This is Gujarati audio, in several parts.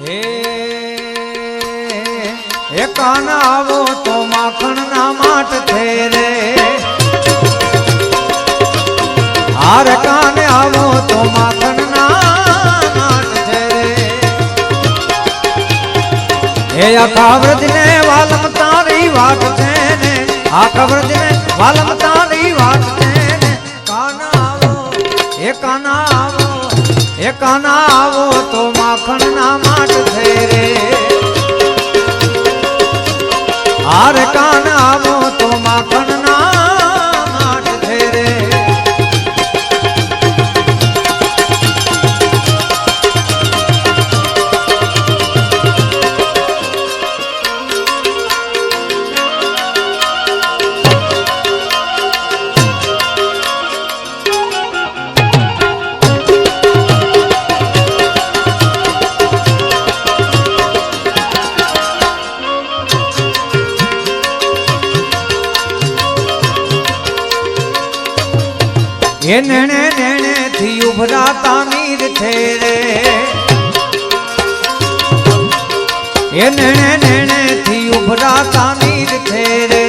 હે કાના આવો તો માખણ ના માટ થે રે. હાર કાને આવો તો માખણ ના માટ થે રે. હે, આખા વ્રજ ને વાલમ તારી વાત છે ને, આખા વ્રજ ને વાલમ તારી વાત છે ને. કાના આવો, હે, કાના આવો તો માખણ ના હાર કાના એ નેણે નેણે થી ઉભરાતા નીર છે રે. એ નેણે નેણે થી ઉભરાતા નીર છે રે.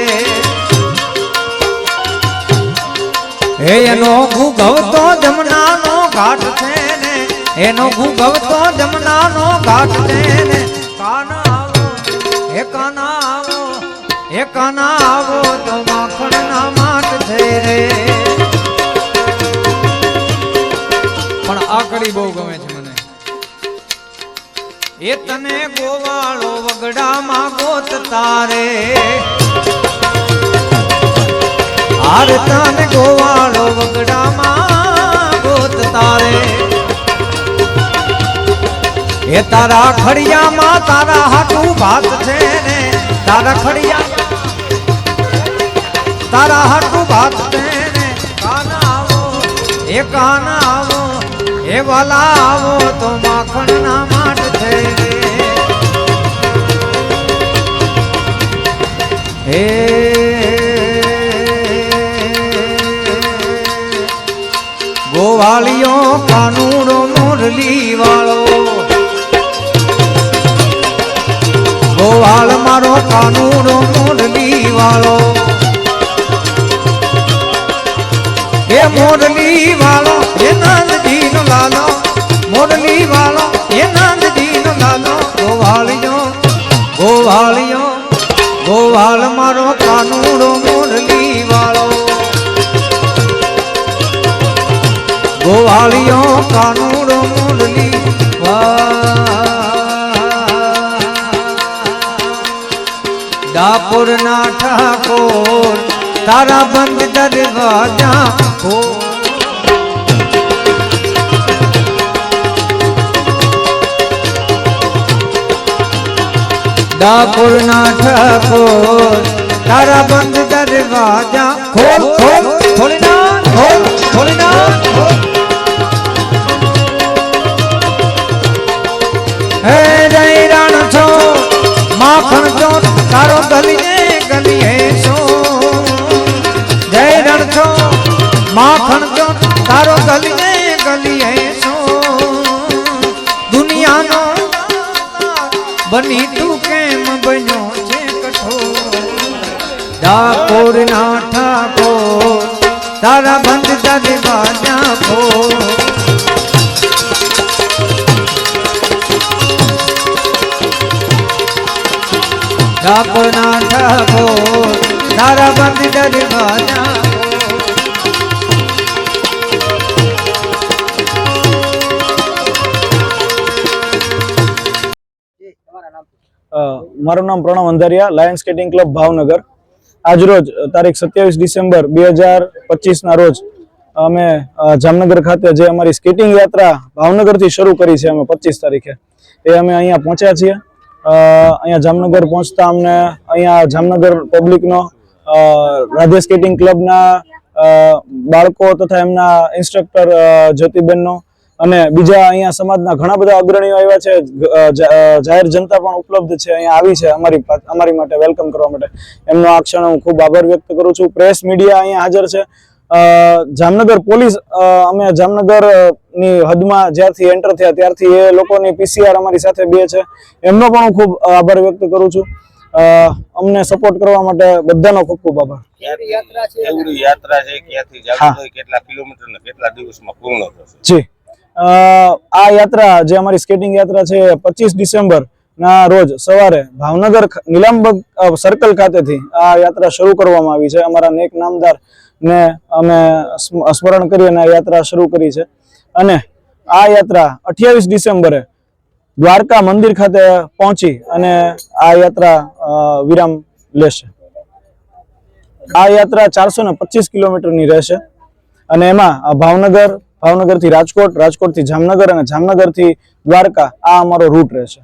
એ એનો ભૂગવતો જમનાનો ઘાટ છે ને. એનો ભૂગવતો જમનાનો ઘાટ છે ને. કાના આવો હે કાના આવો હે કાના આવો તો માખણ ના માટ છે રે. પણ બહુ ગમે છે મને. એ તને ગોવાળો વગડામાં ગોત તારે હાર તને ગોવાળો વગડામાં ગોત તારે એ તારા ખડિયામાં તારા હાટું ભાત છે ને. તારા ખડિયા તારા હાટું ભાત છે ને. કાના એ કાના એ વાલા આવો તો માખણ ના માટ છે. હે ગોવાળિયો કાનુડો મુરલી વાળો. મારો કાનુડો મોરલી વાળો. હે મોરલી વાળો, એ નાનજી નો લાલો. મોરલી વાળો, એ નાનજી નો લાલો. ગોવાળિયો ગોવાળિયો ગોવાળ મારો કાનુડો મોરલી વાળો. ગોવાળિયો કાનુડો મોરલી ડાકોર ના ઠાકોર, તારા બંધ દરવાજા ડાકોર ના ઠાકોર, તારા બંધ દરવાજા ખોલ ખોલ ખોલી ના ખોલ ખોલી ના હે જય રાણ છો, માખણ છો, તારો ગલીએ માખણ છો તારો ગલીએ ગલીએ છો. દુનિયાનો બની તું કેમ બન્યો છે કઠોર? ડાકોર ના ઠાકોર તારા બંધ દરવાજા ખોલ ડાકોર ના ઠાકોર તારા બંધ દરવાજા અ, મારું નામ Pranav Andhariya lion skating club Bhavnagar. આજરોજ તારીખ સત્યાવીસ ડિસેમ્બર બે હજાર પચીસના રોજ, અમે જામનગર ખાતે જે અમારી સ્કેટિંગ યાત્રા ભાવનગરથી શરૂ કરી છે અમે પચીસ તારીખે, એ અમે અહીંયા પહોંચ્યા છીએ. અહીંયા જામનગર પહોંચતા અમને, અહીંયા જામનગર પબ્લિકનો રાધે સ્કેટિંગ ક્લબના બાળકો તથા એમના ઇન્સ્ટ્રક્ટર જ્યોતિબેનનો અને બીજા અહીંયા સમાજના ઘણા બધા અગ્રણીઓ આવ્યા છે. જાહેર જનતા પણ ઉપલબ્ધ છે અહીંયા આવી છે અમારી અમારી માટે વેલકમ કરવા માટે. એમનો આ ક્ષણે હું ખૂબ આભાર વ્યક્ત કરું છું. પ્રેસ મીડિયા અહીંયા હાજર છે. જામનગર પોલીસ અમે જામનગરની હદમાં જ્યારથી એન્ટર થયા ત્યારથી એ લોકોની પીસીઆર અમારી સાથે બે છે. એમનો પણ હું ખૂબ આભાર વ્યક્ત કરું છું. અમને સપોર્ટ કરવા માટે બધાનો ખૂબ ખૂબ આભાર. યાત્રા છે ક્યાંથી હા. હોય કેટલા કિલોમીટર ને કેટલા દિવસમાં પૂર્ણ થશે? જી. આ યાત્રા જે અમારી સ્કેટિંગ યાત્રા છે પચીસ ડિસેમ્બર ના રોજ સવારે ભાવનગર ખ- સર્કલ ખાતેથી આ યાત્રા શરૂ કરવામાં આવી છે. અમારા નેક નામદાર ને અમે સ્મ- સ્મરણ કરી અને યાત્રા શરૂ કરી છે. અને આ યાત્રા અઠ્યાવીસ ડિસેમ્બરે દ્વારકા મંદિર ખાતે પહોંચી અને આ યાત્રા વિરામ લેશે. આ યાત્રા ચારસો ને પચીસ કિલોમીટરની રહેશે અને એમાં ભાવનગર ભાવનગરથી રાજકોટ રાજકોટથી જામનગર અને જામનગરથી દ્વારકા. આ અમારો રૂટ રહેશે.